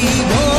see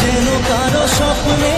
যেন কারও স্বপ্নে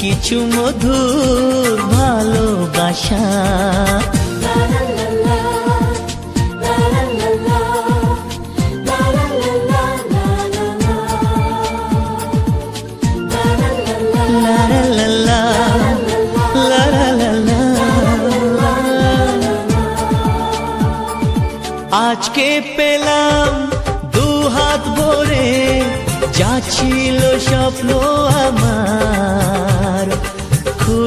কিছু মধুর ভালোবাসা। আজকে পেলাম দু হাত ভরে যা ছিল স্বপ্ন আমার।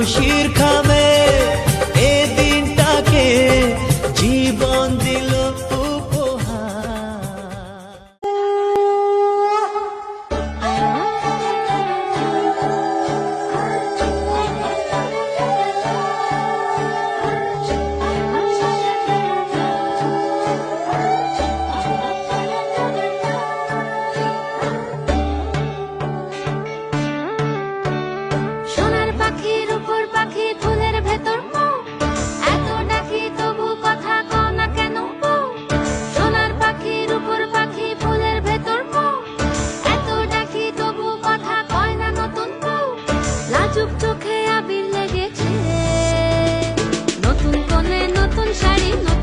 খুশির চুপ চোখে আবির লেগেছে। নতুন কোনে নতুন শাড়ি নতুন